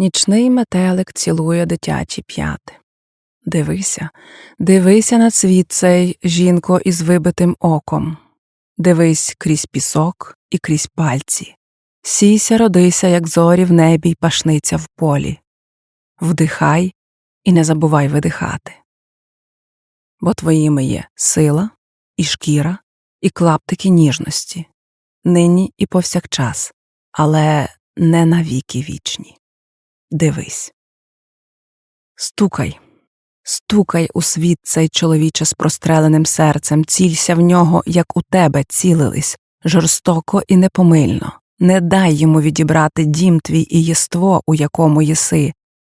Нічний метелик цілує дитячі п'яти. Дивися, дивися на світ цей, жінко, із вибитим оком. Дивись крізь пісок і крізь пальці. Сійся, родися, як зорі в небі й пашниця в полі. Вдихай і не забувай видихати. Бо твоїми є сила, і шкіра, і клаптики ніжності, нині і повсякчас, але не навіки вічні. Дивись. Стукай, стукай у світ цей чоловіче з простреленим серцем, цілься в нього, як у тебе цілились, жорстоко і непомильно. Не дай йому відібрати дім твій і єство, у якому єси,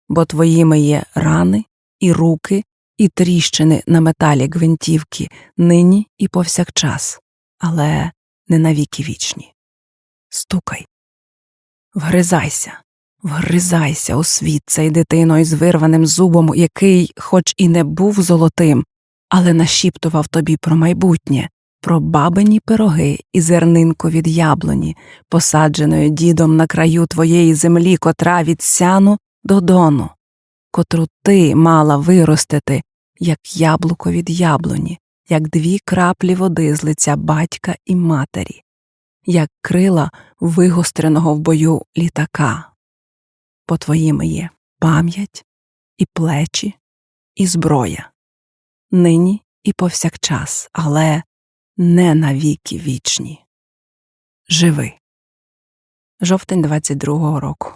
бо твоїми є рани, і руки, і тріщини на металі гвинтівки, нині і повсякчас, але не навіки вічні. Стукай. Вгризайся, вгризайся у світ цей дитино із вирваним зубом, який, хоч і не був золотим, але нашіптував тобі про майбутнє, про бабині пироги і зернинку від яблуні, посадженої дідом на краю твоєї землі, котра від сяну до дону, котру ти мала виростити, як яблуко від яблуні, як дві краплі води з лиця батька і матері, як крила вигостреного в бою літака. По твоїми є пам'ять, і плечі, і зброя, нині і повсякчас, але не навіки вічні. Живи. Жовтень 22-го року.